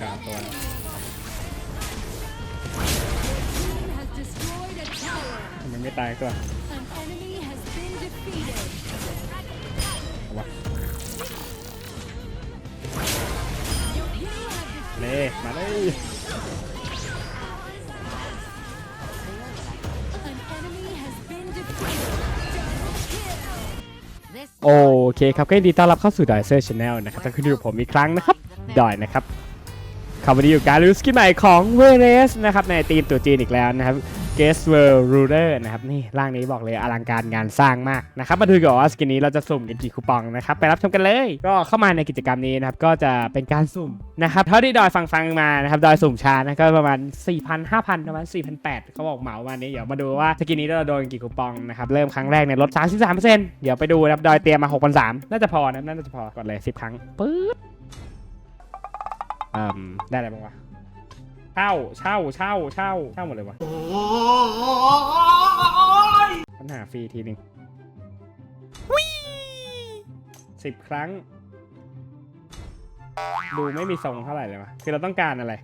กางตัวมันไม่ตายตัววเลยมาเลยโอเคครับก็ยินดีต้อนรับเข้าสู่ดอยเซอร์ชแนลนะครับถ้าคุณดูผมอีกครั้งนะครับดอยนะครับ คำวันนี้อยู่การรีวิวสกินใหม่ของเวเรสนะครับในทีมตัวจีนอีกแล้วนะครับ Guest World Ruler นะครับนี่ร่างนี้บอกเลยอลังการงานสร้างมากนะครับมาดูก่อนว่าสกินนี้เราจะสุ่มกันกี่คูปองนะครับไปรับชมกันเลย ก็เข้ามาในกิจกรรมนี้นะครับก็จะเป็นการสุ่มนะครับเท่าที่ดอยฟังฟังมานะครับดอยสุ่มชานะก็ประมาณ 4,000 5,000ประมาณ4,800เขาบอกเหมาวันนี้เดี๋ยวมาดูว่าสกินนี้เราโดนกี่คูปองนะครับเริ่มครั้งแรกเนี่ยลด33%เดี๋ยวไปดูนะครับดอยเตรียมมา6,300น่าจะพอนะน่าจะพอกดเลย 10 ครั้งปึ๊บ อืมได้อะไรบ้างวะเช่าเช่าเช่าเช่าเช่าหมดเลยวะปัญหาฟรีทีหนึ่งสิบครั้ง ดูไม่มีทรงเท่าไหร่เลยวะคือเราต้องการอะไร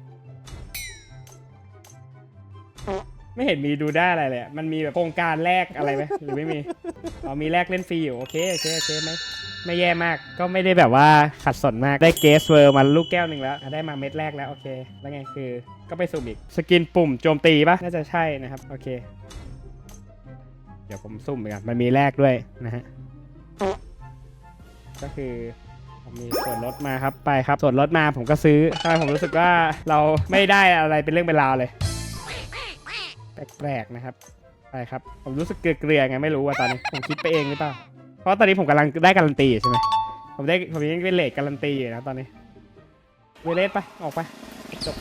ไม่เห็นมีดูได้อะไรเลยอะมันมีแบบโครงการแลกอะไรไหมหรือไม่มีอ๋อมีแลกเล่นฟรีอยู่ โอเคโอเคโอเคไหม ไม่แย่มาก ก็ไม่ได้แบบว่าขัดสนมาก ได้เกสเวอร์มาลูกแก้วหนึ่งแล้ว ได้มาเม็ดแรกแล้ว โอเค แล้วไงคือ ก็ไปสุ่มอีก สกินปุ่มโจมตีปะน่าจะใช่นะครับ โอเค เดี๋ยวผมซุ่มไปกันมันมีแลกด้วยนะฮะ ก็คือมมีส่วนลดมาครับไปครับ ส่วนลดมาผมก็ซื้อทำไมผมรู้สึกว่าเราไม่ได้อะไรเป็นเรื่องเป็นราวเลย แปลกๆนะครับ ไปครับ ผมรู้สึกเกลือๆไงไม่รู้ว่าตอนนี้ผมคิดไปเองหรือเปล่า เพราะตอนนี้ผมกำลังได้การันตีอยู่ใช่ไหมผมได้ผมยังเป็นเลทการันตีอยู่นะตอนนี้เวเลสไป ออกไปจบ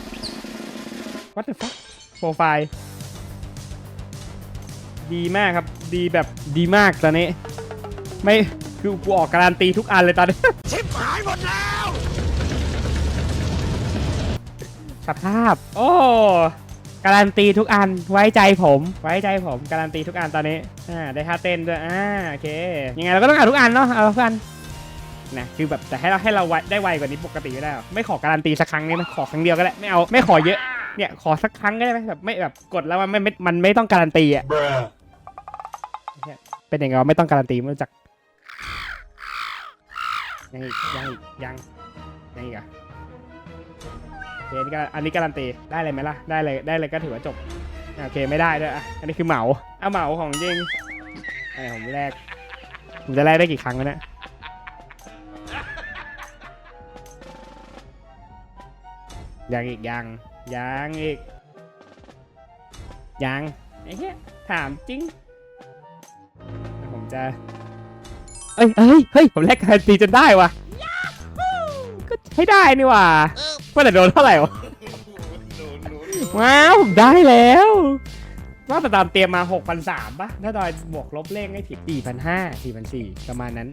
What the fuck โปรไฟล์ดีมากครับ ดีแบบดีมากตอนนี้ ไม่คือกูออกการันตีทุกอันเลยตอนนี้ ชิบหายหมดแล้วสภาพ โอ้ การันตีทุกอันไว้ใจผม ไว้ใจผมการันตีทุกอันตอนนี้อ่าได้ท่าเต้นด้วยอ่าโอเคยังไงเราก็ต้องเอาทุกอันเนาะเอาทุกอันนะคือแบบแต่ให้เราให้เราไวได้ไวกว่านี้ปกติไม่ได้หรอไม่ขอการันตีสักครั้งนี้นะขอครั้งเดียวก็ได้ไม่เอาไม่ขอเยอะเนี่ยขอสักครั้งก็ได้ไหมแบบไม่แบบกดแล้วมันไม่ไม่มันไม่ต้องการันตีอะเป็นอย่างไงวะไม่ต้องการันตีไม่รู้จักยังอีกยังอีกยังยังอีกอะ เคอันนี้ก็อันนี้การันตีได้เลยไหมล่ะได้เลยได้เลยก็ถือว่าจบอะโอเคไม่ได้ด้วยอะอันนี้คือเหมาเอาเหมาของจริงอันนี้ผมแรกผมจะแรกได้กี่ครั้งวะเนี่ยยังอีกยังยังอีกยังไอ้เหี้ยถามจริง ผมจะ เอ้ยเอ้ยเฮ้ยผมแลกการันตีจนได้วะก็ใช้ได้นี่หว่า ว่าแต่โดนเท่าไหร่วะว้าวผมได้แล้วว่าแต่ตามเตรียมมา6,300ป่ะถ้าดอยบวกลบเลขให้ผิด4,500 4,400 ประมาณนั้น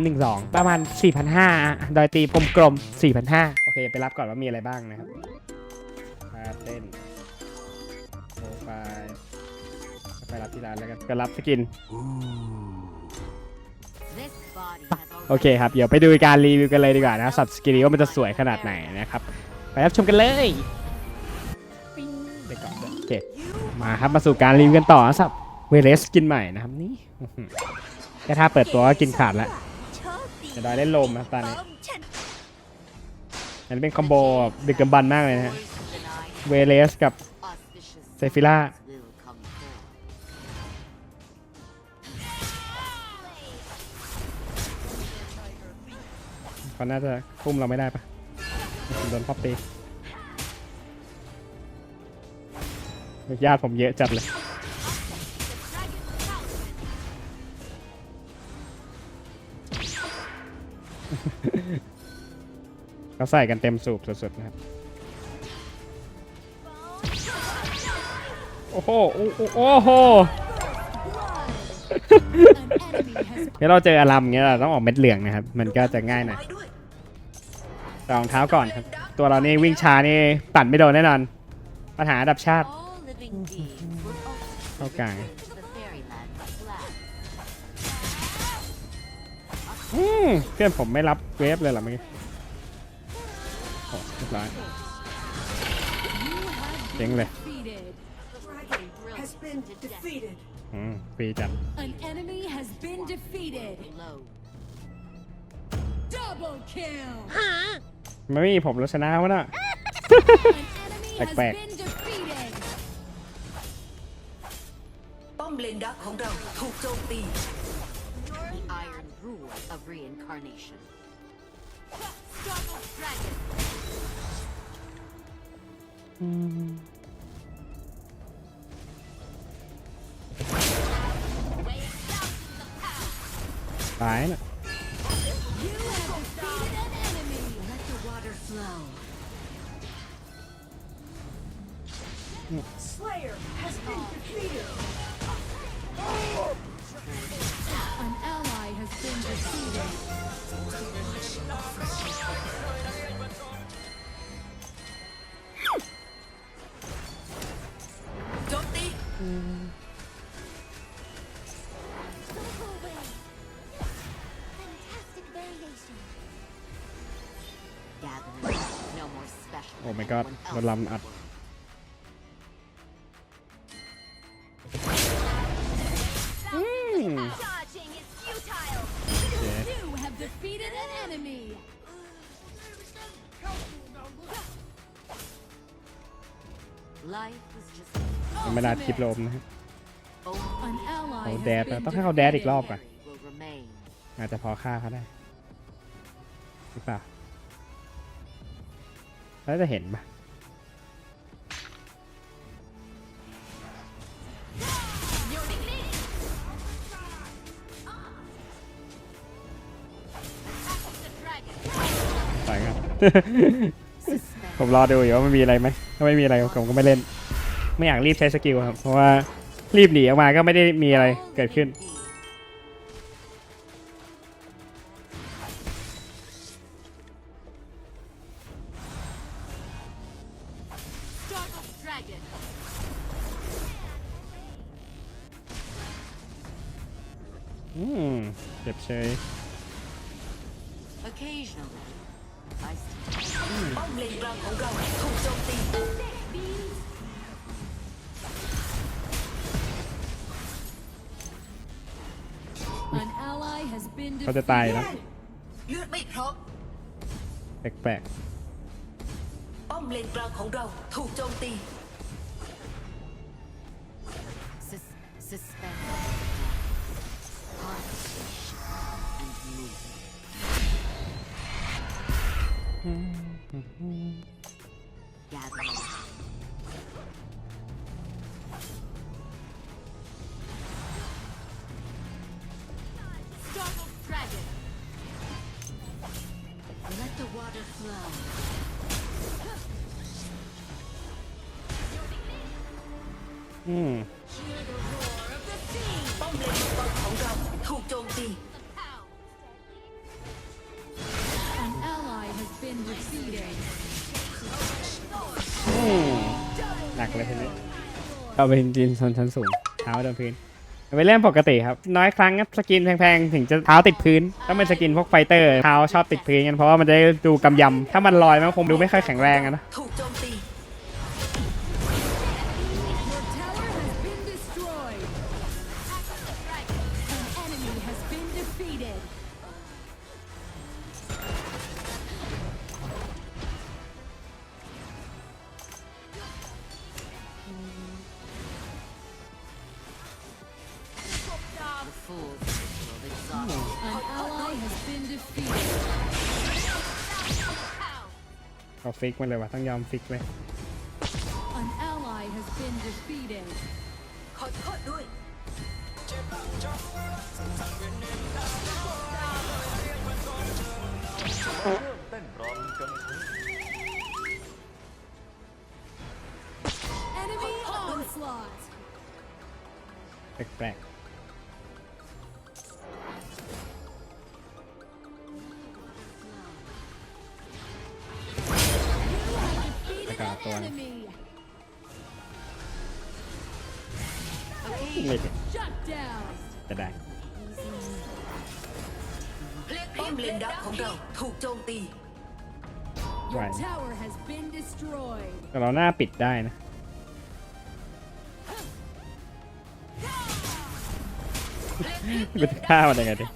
6312 ประมาณ 4,500อะดอยตีกลมๆ4,500 โอเค ไปรับก่อนว่ามีอะไรบ้างนะครับมาเต้นโปรไฟล์ไปรับที่ร้านแล้วกัน ก็รับสกิน this body has โอเคครับ เดี๋ยวไปดูการรีวิวกันเลยดีกว่านะสับสกินีว่ามันจะสวยขนาดไหนนะครับ ไปรับชมกันเลยไปก่อนโอเคมาครับมาสู่การรีวิวกันต่อนะครับเวเลสกินใหม่นะครับนี่แค่ถ้าเปิดตัวก็กินขาดแล้วจะได้เล่นลมนะตอนนี้อันนี้เป็นคอมโบดึกดำบันมากเลยนะฮะเวเลสกับเซฟิล่า เขาน่าจะคุ้มเราไม่ได้ปะโดนพอตีญาติผมเยอะจัดเลยเขาใส่กันเต็มสูบสุดๆนะครับ โอ้โห โอ้โหเดี๋ยวเราเจออารัมเงี้ยเราต้องออกเม็ดเหลืองนะครับ มันก็จะง่ายหน่อย รองเท้าก่อนครับ ตัวเรานี่วิ่งช้านี่ปั่นไม่โดนแน่นอน ปัญหาอันดับชาติ All living beings will ultimately เข้ากลาง return to the fairyland of glass. อืมเพื่อนผมไม่รับเวฟเลยเหรอเมื่อกี้โอ้เรียบร้อยเจ๋งเลย defeated. has been defeated. อืมฟรีจัด An enemy has been defeated. Low. Double kill. ไม่มีผมเราชนะวะน่ะ An enemy has Back, back. been defeated. ป้อมเลนดักของเราถูกโจมตี The iron rule of reincarnation. Dragon. ตายน่ะ Slayer has been defeated. My than god anyone โดน else ลำอัด in the world. Dodging is futile. เจ๊ You have defeated an enemy. Life is just ยังไม่ได้คลิปโลมนะฮะ only An ally เขา has แดด been นะต้องให้เขาแดดอีกรอบ defeated. ก่อน will remain. อาจจะพอฆ่าเขาได้หรือเปล่า แล้วจะเห็นปะต่อยกัน Suspense. ผมรอดูอยู่ว่ามันมีอะไรไหมถ้าไม่มีอะไรผมก็ไม่เล่น ไม่อยากรีบใช้สกิลครับ เพราะว่ารีบหนีออกมาก็ไม่ได้มีอะไรเกิดขึ้น อืมเจ็บเฉย Occasionally, I still ป้อมเลนกลางของเราถูกโจมตี An ally has been เขาจะตาย defeated. แล้วเลือดไม่พร้อมแปลกป้อมเลนกลางของเราถูกโจมตี Mm-hmm. Mm-hmm. Gathering. เอาไปจินชนชั้นสูงเท้าโดนพื้นเอาไปเล่นปกติครับ น้อยครั้งสกินแพงๆ ถึงจะเท้าติดพื้น ต้องเป็นสกินพวกไฟเตอร์เท้าชอบติดพื้นกันเพราะว่ามันจะดูกำยำ ถ้ามันลอยมันคงดูไม่ค่อยแข็งแรงนะถูกโจมตี ฟิกมันเลยว่ะต้องยอมฟิกเลย An ally has been defeated. ขอโทษด้วย Enemy onslaught. แปลก Defeated ัวนะไม่ถึจะได้ป้อมเลนดับของเราถูกโจมตีไหวแต่เราหน้าปิดได้นะเป็นท่ามันยังไงดิ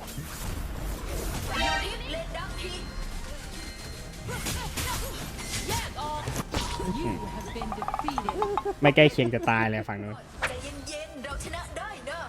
ไม่ใกล้เคียงจะตายเลยฝั่งนู้นใจเย็นๆเราชนะได้นะ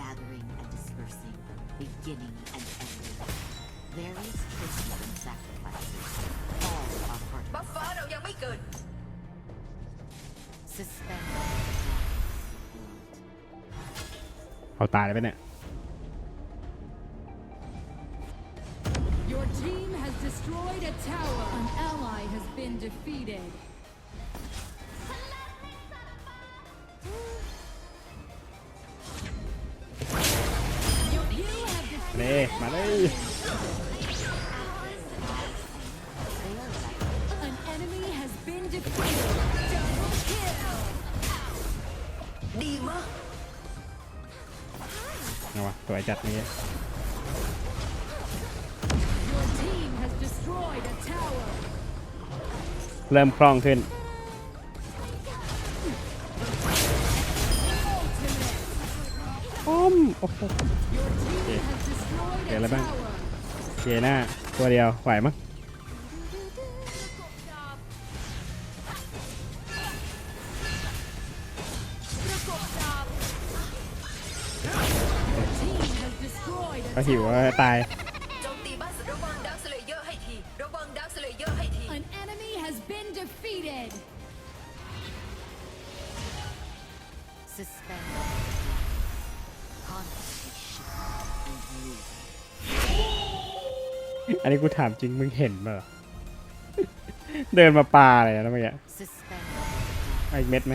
Gathering and dispersing, beginning and ending. Various traces and sacrifices, all are part บั of ฟฟ้าเรายังไม่เกิด Suspend. เอาตายเลยไปเนี่ย Your team has destroyed a tower. An ally has been defeated. ดีมากเอาวะสวยจัดนี้ Your team has destroyed a tower. เริ่มคล่องขึ้น Ultimate. อ้อม โอ้โห Your team Okay. has destroyed Okay, a let me- tower. เจน่าตัวเดียวไหวมั้ง been defeated. Suspend. Constantly shift and move. อันนี้กูถามจริงมึงเห็นเปล่าเดินมาปลาอะไรนะเมื่อกี้อีกเม็ดไหม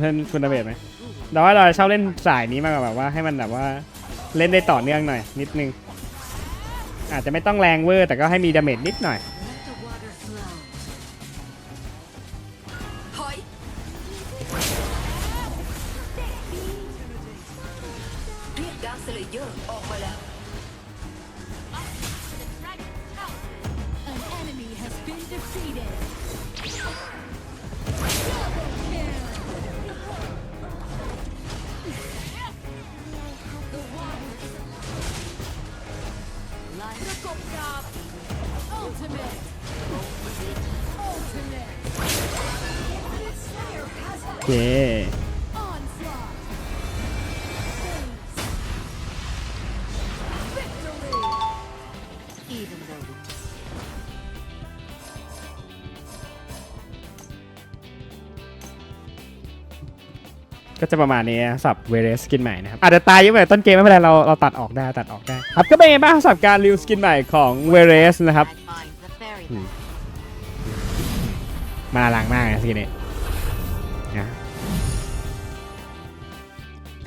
เล่นคุณเบศไหมเราว่าเราชอบเล่นสายนี้มากกว่าแบบว่าให้มันแบบว่าเล่นได้ต่อเนื่องหน่อย นิดนึง อาจจะไม่ต้องแรงเวอร์แต่ก็ให้มีดาเมจนิดหน่อยออกมาแล้ว Life ultimate. Ultimate. โอเค ก็จะประมาณนี้สับเวเรสกินใหม่นะครับอาจจะตายเยอะไปต้นเกมไม่เป็นไรเราเราตัดออกได้ตัดออกได้ครับก็เป็นไงบ้างสับการรีวสกินใหม่ของเวเรสนะครับ I find the fairy Hmm. land. มาลังมากนะสกินนี้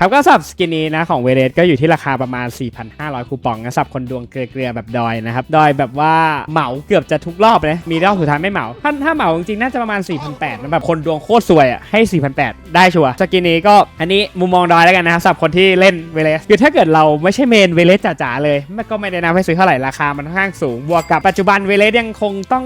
ครับก็สับสกินนี้นะของเวเลสก็อยู่ที่ราคาประมาณ 4,500 คูปองนะสับคนดวงเกลือแบบดอยนะครับ ดอยแบบว่าเหมาเกือบจะทุกรอบเลย มีรอบสุดท้ายไม่เหมา ถ้าถ้าเหมาจริงๆ น่าจะประมาณ 4,800นะแบบคนดวงโคตรสวยอะให้ 4,800 ได้ชัวร์สกินนี้ก็อันนี้มุมมองดอยแล้วกันนะครับสับคนที่เล่นเวเลสคือถ้าเกิดเราไม่ใช่เมนเวเลสจ๋าๆเลยมันก็ไม่ได้นำให้ซื้อเท่าไหร่ราคามันค่อนข้างสูงบวกกับปัจจุบันเวเลสยังคงต้อง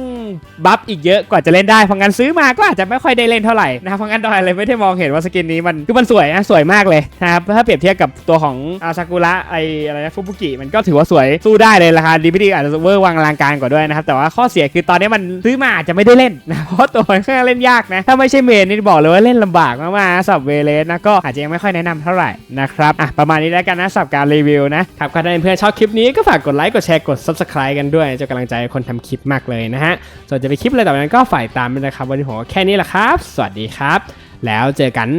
บัฟอีกเยอะกว่าจะเล่นได้เพราะงั้นซื้อมาก็อาจจะไม่ค่อยได้เล่นเท่าไหร่นะเพราะงั้นดอยเลยไม่ได้มองเห็นว่าสกินนี้มันคือมันสวยนะสวยมากเลยนะครับถ้าเปรียบเทียบกับตัวของอาซากุระไออะไรนะฟุบุกิมันก็ถือว่าสวยสู้ได้เลยราคาดีไม่ดีอาจจะเวอร์วังอลังการกว่าด้วยนะครับแต่ว่าข้อเสียคือตอนนี้มันซื้อมาอาจจะไม่ได้เล่นนะเพราะตัวมันค่อนข้างเล่นยากนะถ้าไม่ใช่เมนนี่บอกเลยว่าเล่นลำบากมากๆสับเวเลสนะก็อาจจะยังไม่ค่อยแนะนำเท่าไหร่นะครับอะประมาณนี้แล้วกันนะสับการรีวิวนะครับถ้าเพื่อนชอบคลิปนี้ก็ฝากกดไลค์กดแชร์กด subscribe กันด้วยจะกำลังใจคนทำคลิปมากเลยนะฮะส่วนจะไปคลิปอะไรต่อไปนั้นก็ฝ่ายตามด้วยนะครับวันนี้ผมแค่นี้แหละครับ สวัสดีครับ แล้วเจอกัน